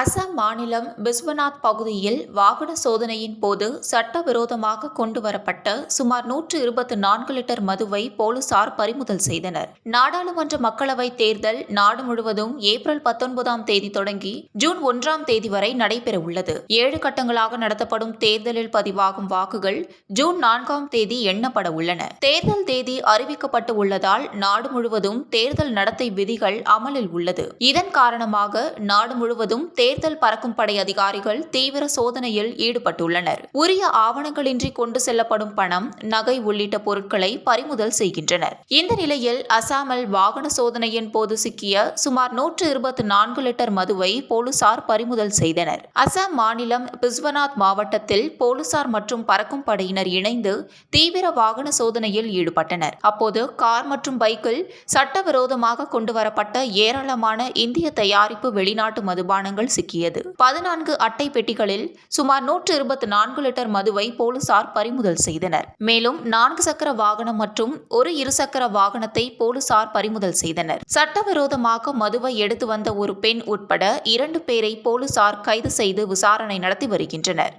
அசாம் மாநிலம் பிஸ்வநாத் பகுதியில் வாகன சோதனையின் போது சட்டவிரோதமாக கொண்டு வரப்பட்ட சுமார் நூற்று இருபத்தி நான்கு லிட்டர் மதுவை போலீசார் பறிமுதல் செய்தனர். நாடாளுமன்ற மக்களவைத் தேர்தல் நாடு முழுவதும் ஏப்ரல் பத்தொன்பதாம் தேதி தொடங்கி ஜூன் ஒன்றாம் தேதி வரை நடைபெறவுள்ளது. ஏழு கட்டங்களாக நடத்தப்படும் தேர்தலில் பதிவாகும் வாக்குகள் ஜூன் நான்காம் தேதி எண்ணப்பட உள்ளன தேர்தல் தேதி அறிவிக்கப்பட்டு உள்ளதால் நாடு முழுவதும் தேர்தல் நடத்தை விதிகள் அமலில் உள்ளது. இதன் காரணமாக நாடு முழுவதும் தேர்தல் தேர்தல் பறக்கும் படை அதிகாரிகள் தீவிர சோதனையில் ஈடுபட்டுள்ளனர். உரிய ஆவணங்களின்றி கொண்டு செல்லப்படும் பணம் நகை உள்ளிட்ட பொருட்களை பறிமுதல் செய்கின்றனர். இந்த நிலையில் அசாமில் வாகன சோதனையின் போது சிக்கிய சுமார் நூற்று இருபத்தி நான்கு லிட்டர் மதுவை போலீசார் பறிமுதல் செய்தனர். அசாம் மாநிலம் பிஸ்வநாத் மாவட்டத்தில் போலீசார் மற்றும் பறக்கும் படையினர் இணைந்து தீவிர வாகன சோதனையில் ஈடுபட்டனர். அப்போது கார் மற்றும் பைக்கில் சட்டவிரோதமாக கொண்டுவரப்பட்ட ஏராளமான இந்திய தயாரிப்பு வெளிநாட்டு மதுபானங்கள் சிக்கியது. பதினான்கு அட்டை பெட்டிகளில் சுமார் நூற்று இருபத்தி நான்கு லிட்டர் மதுவை போலீசார் பறிமுதல் செய்தனர். மேலும் நான்கு சக்கர வாகனம் மற்றும் ஒரு இருசக்கர வாகனத்தை போலீசார் பறிமுதல் செய்தனர். சட்டவிரோதமாக மதுவை எடுத்து வந்த ஒரு பெண் உட்பட இரண்டு பேரை போலீசார் கைது செய்து விசாரணை நடத்தி வருகின்றனர்.